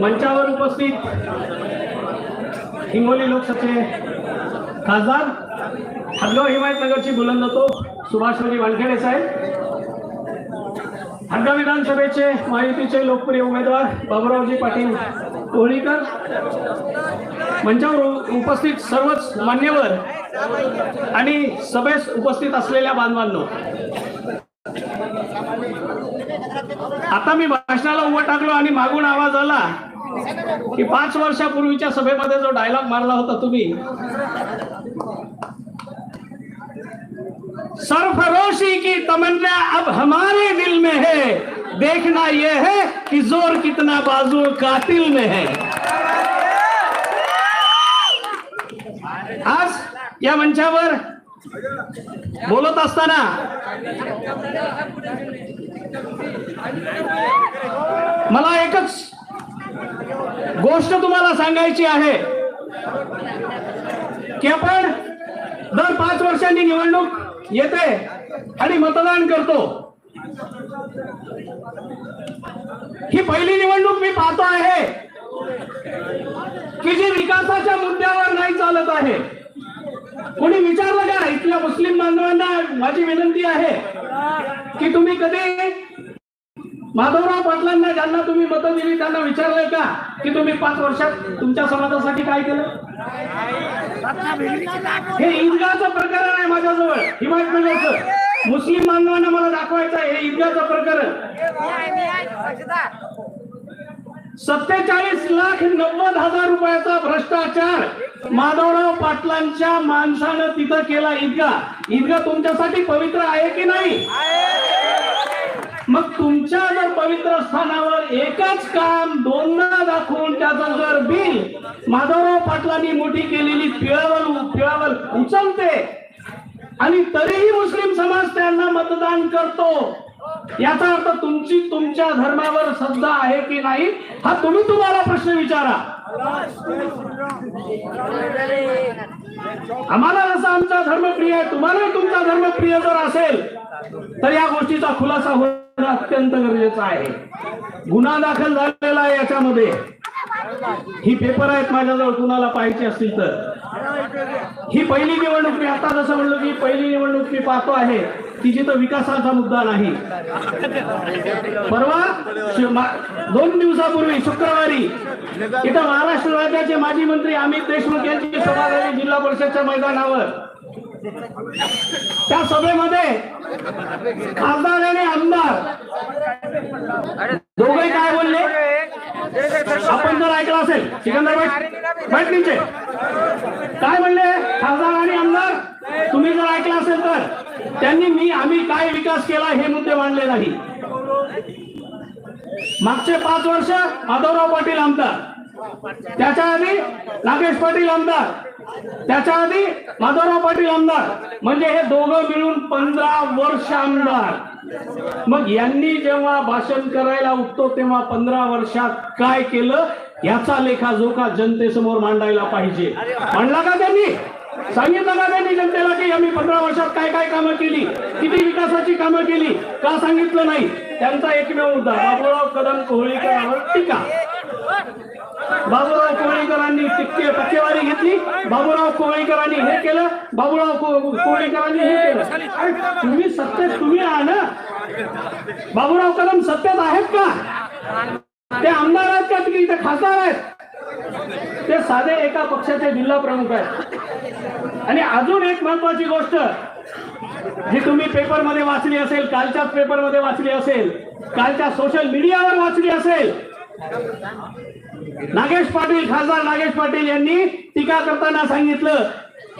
मंचावर उपस्थित हिंगोली लोकसभेचे खासदार हदगाव हिमायतनगरची बुलंद तो सुभाषराजी वानखेडे साहेब. हदगाव विधानसभेचे महायुतीचे लोकप्रिय उमेदवार बाबुरावजी पाटील कोहळीकर मंचावर उपस्थित सर्वच मान्यवर आणि सभेस उपस्थित असलेल्या बांधवांनो आता मी भाषणाला उभं टाकलो आणि मागून आवाज आला की पाच वर्षापूर्वीच्या सभेमध्ये जो डायलॉग मारला होता तुम्ही सरफरोशी की तमन्ना अब हमारे दिल में है देखना यह है कि जोर कितना बाजू कातिल में है। आज या मंचावर बोलत असताना मला एकच गोष्ट तुम्हाला सांगायची आहे की आपण दर पाच वर्षांनी निवडणूक येते आणि मतदान करतो. ही पहिली निवडणूक मी पाहतो आहे की जी विकासाच्या मुद्द्यावर नाही चालत आहे. कोणी विचारलं का इथल्या मुस्लिम बांधवांना माझी विनंती आहे की तुम्ही कधी माधवराव पाटलांना ज्यांना तुम्ही मत दिली त्यांना विचारलंय का की तुम्ही पाच वर्षात तुमच्या समाजासाठी काय केलं? हे ईदगाचं प्रकरण आहे माझ्याजवळ हिमायतनगरचं मुस्लिम बांधवांना मला दाखवायचं आहे हे ईदगाचं प्रकरण. सत्तेचाळीस लाख नव्वद हजार रुपयाचा भ्रष्टाचार माधवराव पाटलांच्या माणसानं तिथं केला ईदगा. ईदगा तुमच्यासाठी पवित्र आहे की नाही? मग तुमच्या जर पवित्र स्थानावर एकच काम दोनदा दाखवून त्याचं जर बिल. माधवराव पाटलांनी मोठी केलेली पिळावल पिळावल उचलते. आणि तरीही मुस्लिम समाज त्यांना मतदान करतो. याचा अर्थ तुमची तुमच्या धर्मावर श्रद्धा आहे की नाही हा तुम्ही तुम्हाला प्रश्न विचारा. आम्हाला जसा आमचा धर्मप्रिय आहे तुम्हाला तुमचा धर्मप्रिय जर असेल तर या गोष्टीचा खुलासा होणं अत्यंत गरजेचं आहे. गुन्हा दाखल झालेला आहे याच्यामध्ये. ही पेपर आहेत माझ्याजवळ कुणाला पाहायची असतील तर. ही पहिली निवडणूक मी आता जसं म्हणलो की पहिली निवडणूक मी पाहतो आहे की जिथं विकासाचा मुद्दा नाही. परवा दोन दिवसापूर्वी शुक्रवारी इथं महाराष्ट्र राज्याचे माजी मंत्री अमित देशमुख यांची सभा झाली जिल्हा परिषदच्या मैदानावर. त्या सभेमध्ये खासदार आणि आमदार. दोघे काय बोलले? आपण जर ऐकलं असेल सिकंदर बैठ नीचे. काय म्हणले खासदार आणि आमदार? तुम्ही जर ऐकलं असेल तर त्यांनी मी आम्ही काय विकास केला हे मुद्दे मांडले नाही. मागचे पाच वर्ष माधवराव पाटील आमदार. त्याच्या आधी नागेश पाटील आमदार. त्याच्या आधी माधवराव पाटील आमदार. म्हणजे हे दोघं मिळून पंधरा वर्ष आमदार. मग यांनी जेव्हा भाषण करायला उठतो तेव्हा पंधरा वर्षात काय केलं? याचा लेखा जोखा जनतेसमोर मांडायला पाहिजे. मांडला का त्यांनी? सांगितलं का त्यांनी जनतेला की आम्ही पंधरा वर्षात काय काय कामं केली? किती विकासाची कामं केली? का सांगितलं नाही? त्यांचा एकमेव मुद्दा. बाबूराव कदम कोहळीकरांवर टीका. बाबूराव कोळीकरांनी टिक्के टक्केवारी घेतली. बाबूराव कोळीकरांनी हे केलं. बाबूराव कोळीकरांनी हे केलं. तुम्ही सत्तेत तुम्ही आहा ना? बाबूराव कदम सत्तेत आहेत का? ते आमदार आहेत का? की इथे खासदार आहेत? ते साधे एका पक्षाचे जिल्हा प्रमुख आहेत. आणि अजून एक महत्वाची गोष्ट जी तुम्ही पेपरमध्ये वाचली असेल कालच्याच पेपरमध्ये वाचली असेल कालच्या सोशल मीडियावर वाचली असेल नागेश पाटील खासदार नागेश पाटील यांनी टीका करताना सांगितलं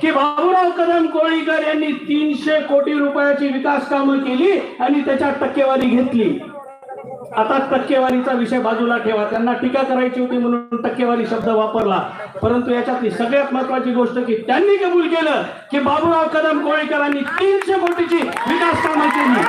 की बाबूराव कदम कोळीकर यांनी तीनशे कोटी रुपयाची विकास कामं केली आणि त्याच्यात टक्केवारी घेतली. आता टक्केवारीचा विषय बाजूला ठेवा. त्यांना टीका करायची होती म्हणून टक्केवारी शब्द वापरला. परंतु याच्यातली सगळ्यात महत्वाची गोष्ट की त्यांनी कबूल केलं की बाबूराव कदम कोळीकरांनी तीनशे कोटीची विकास कामं केली.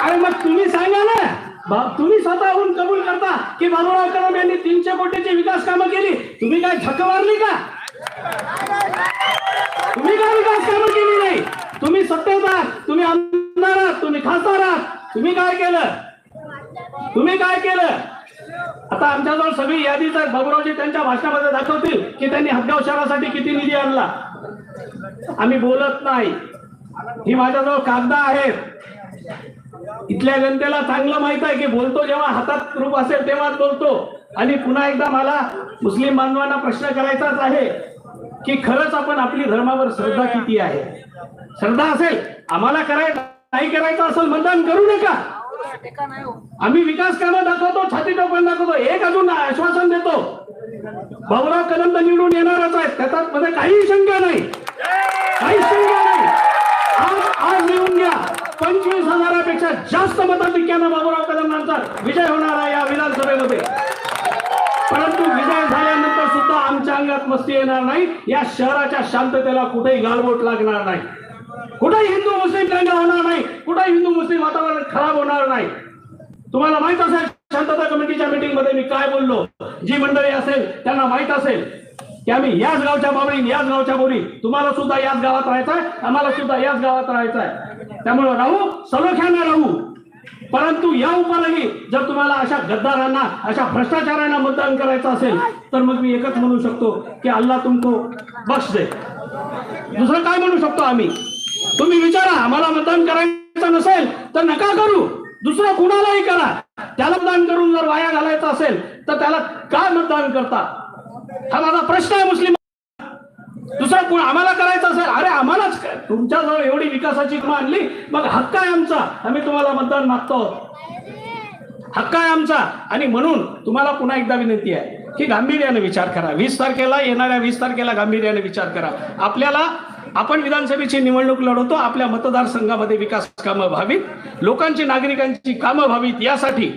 आणि मग तुम्ही सांगा ना तुम्ही स्वतःहून कबूल करता की बाबूराव कदम यांनी तीनशे कोटीची विकास कामं केली? तुम्ही काय झक मारली का? तुम्ही काय विकास कामं सत्तेत आहात तुम्ही आमदार आहात तुम्ही खासदार आहात. तुम्ही काय केलं? तुम्ही काय केलं? आता आमच्याजवळ सगळी यादीच आहे बाबूरावजी त्यांच्या भाषणामध्ये दाखवतील की त्यांनी हदगाव शहरासाठी किती निधी आणला. आम्ही बोलत नाही. ही माझ्याजवळ कागदा आहेत. इथल्या जनतेला चांगलं माहीत आहे की बोलतो जेव्हा हातात रूप असेल तेव्हाच बोलतो. आणि पुन्हा एकदा मला मुस्लिम बांधवांना प्रश्न करायचाच आहे की खरंच आपण आपली धर्मावर श्रद्धा किती आहे? श्रद्धा असेल? आम्हाला करायचं नाही करायचं असेल मतदान करू नका. आम्ही विकास कामं दाखवतो छाती टोपण दाखवतो एक अजून आश्वासन देतो. भाऊराव कदम तर निवडून येणारच आहेत त्याच्यात मध्ये काही शंका नाही. काही शंका नाही. आज आज लिहून घ्या. पंचवीस हजारापेक्षा जास्त मताधिक्यानं बाबूराव कदमांचा. विजय होणार आहे या विधानसभेमध्ये. परंतु विजय झाल्यानंतर सुद्धा आमच्या अंगात मस्ती येणार नाही. या शहराच्या शांततेला कुठेही गालबोट लागणार नाही. कुठेही हिंदू मुस्लिम दंगा होणार नाही. कुठेही हिंदू मुस्लिम वातावरण खराब होणार नाही. तुम्हाला माहीत असेल शांतता कमिटीच्या मीटिंगमध्ये मी काय बोललो? जी मंडळी असेल त्यांना माहीत असेल. की आम्ही याच गावच्या बाबळी याच गावच्या बोरी. तुम्हाला सुद्धा याच गावात राहायचं आहे आम्हाला सुद्धा याच गावात राहायचं आहे. त्यामुळे राहू सलोख्याने राहू. परंतु या उपालाही जर तुम्हाला अशा गद्दारांना अशा भ्रष्टाचारांना मतदान करायचं असेल तर मग मी एकच म्हणू शकतो की अल्ला तुमको बक्ष दे. दुसरं काय म्हणू शकतो आम्ही? तुम्ही विचारा आम्हाला मतदान करायचं नसेल तर नका करू. दुसरं कुणालाही करा. त्याला मतदान करून जर वाया घालायचं असेल तर त्याला काय मतदान करता? हा माझा प्रश्न आहे मुस्लिम. दुसरं कोण आम्हाला करायचं असेल? अरे आम्हालाच काय तुमच्याजवळ एवढी विकासाची कामं आणली. मग हक्क आहे आमचा. आम्ही तुम्हाला मतदान मागतो. हक्क आहे आमचा. आणि म्हणून तुम्हाला पुन्हा एकदा विनंती आहे की गांभीर्याने विचार करा. वीस तारखेला येणाऱ्या वीस तारखेला गांभीर्याने विचार करा. आपल्याला आपण विधानसभेची निवडणूक लढवतो. आपल्या मतदारसंघामध्ये विकास कामं व्हावीत. लोकांची नागरिकांची कामं व्हावीत. यासाठी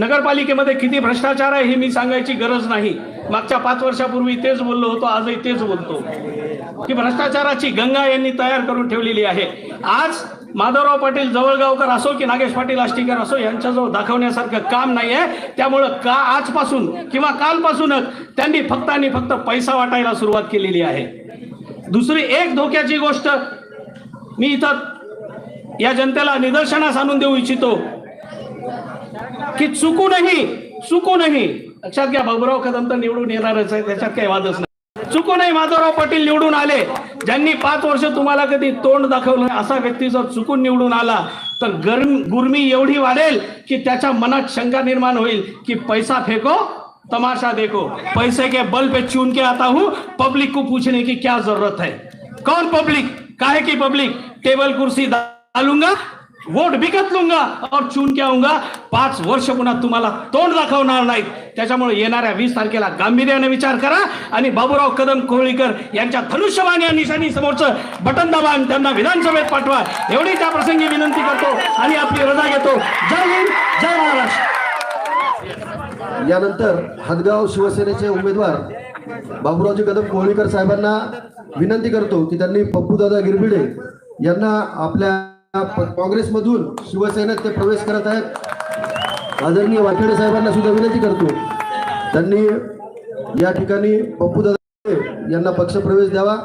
नगरपालिकेमध्ये किती भ्रष्टाचार आहे हे मी सांगायची गरज नाही. मागच्या पाच वर्षापूर्वी तेच बोललो होतो आजही तेच बोलतो. की भ्रष्टाचाराची गंगा यांनी तयार करून ठेवलेली आहे. आज माधवराव पाटील जवळगावकर असो की नागेश पाटील आष्टीकर असो यांच्याजवळ दाखवण्यासारखं काम नाही आहे त्यामुळं का आजपासून किंवा कालपासूनच त्यांनी फक्त आणि फक्त पैसा वाटायला सुरुवात केलेली आहे. दुसरी एक धोक्याची गोष्ट मी इथं या जनतेला निदर्शनास आणून देऊ इच्छितो की चुकूनही चुकूनही लक्षात घ्या बाबुराव कदम तर निवडून येणारच आहे त्याच्यात काही वादच नाही. चुकूनही माधवराव पाटील निवडून आले. ज्यांनी पाच वर्ष तुम्हाला कधी तोंड दाखवलं असा व्यक्ती जर चुकून निवडून आला तर गर्म गुरमी एवढी वाढेल की त्याच्या मनात शंका निर्माण होईल की पैसा फेको तमाशा देखो. पैसे के बल पे चुन के आता हूं पब्लिक को पूछने की क्या जरूरत है? कौन पब्लिक काहे की पब्लिक टेबल कुर्सी डालूंगा। वोट विकत लुंगा और चुन के आऊंगा। पाच वर्ष पुन्हा तुम्हाला तोंड दाखवणार नाहीत. त्याच्यामुळे येणाऱ्या वीस तारखेला गांभीर्याने विचार करा आणि बाबूराव कदम कोहळीकर यांच्या धनुष्यबाण या निशाणी समोरचं बटन दाबा आणि त्यांना विधानसभेत पाठवा. एवढी त्या प्रसंगी विनंती करतो आणि आपली रजा घेतो. जय हिंद जय महाराष्ट्र. यानंतर हदगाव शिवसेनेचे उमेदवार बाबुरावजी कदम कोहळीकर साहेबांना विनंती करतो की त्यांनी पप्पूदादा गिरबिडे यांना आपल्या काँग्रेसमधून शिवसेनेत ते प्रवेश करत आहेत. आदरणीय वाकेडे साहेबांना सुद्धा विनंती करतो. त्यांनी या ठिकाणी पप्पूदादा गिरबिडे यांना पक्षप्रवेश द्यावा.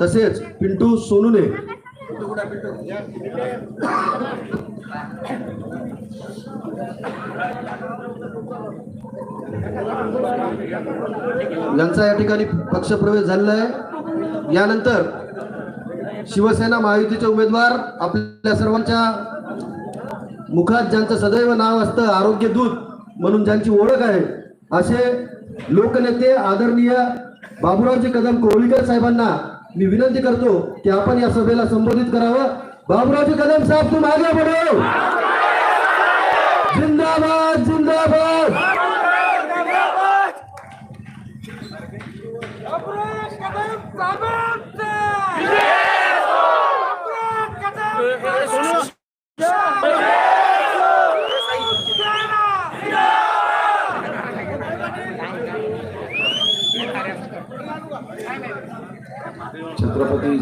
तसेच पिंटू सोनूने. यांचा या ठिकाणी पक्षप्रवेश झालेला आहे. यानंतर शिवसेना महायुतीचे उमेदवार आपल्या सर्वांच्या मुखात ज्यांचं सदैव नाव असतं आरोग्य दूत म्हणून ज्यांची ओळख आहे असे लोकनेते आदरणीय बाबुरावजी कदम कोहळीकर साहेबांना मी विनंती करतो की आपण या सभेला संबोधित करावं. बाबुरावजी कदम साहेब तू मागे बढ़ो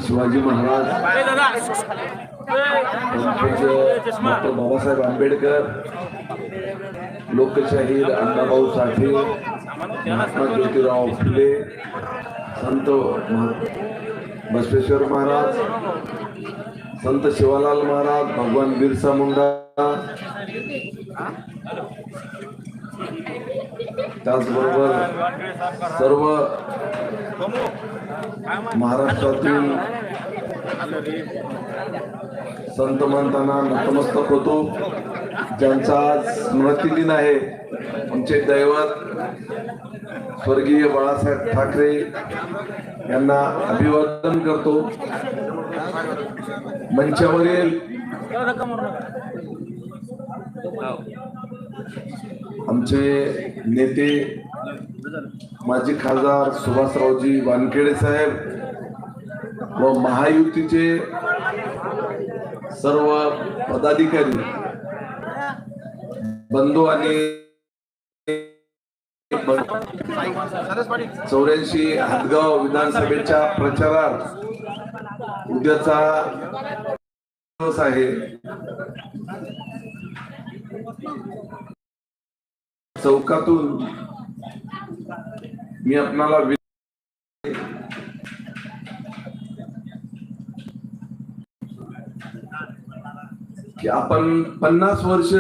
शिवाजी महाराज. डॉक्टर बाबासाहेब आंबेडकर लोकशाहीर अण्णाभाऊ साठे महात्मा ज्योतिराव फुले संत बसवेश्वर महाराज संत शिवालाल महाराज भगवान बिरसा मुंडा त्याचबरोबर सर्व महाराष्ट्रातील संत मंतांना नतमस्तक होतो. ज्यांचा आज स्मृतिदिन आहे आमचे दैवत स्वर्गीय बाळासाहेब ठाकरे यांना अभिवादन करतो. मंचावरील आमचे नेते माजी खासदार सुभाषरावजी वानखेडे साहेब व महायुतीचे सर्व पदाधिकारी बंधू आणि चौऱ्याऐंशी हातगाव विधानसभेच्या प्रचारात उद्याचा दिवस आहे. चौकातून मी आपणाला वि- की आपण पन्नास वर्ष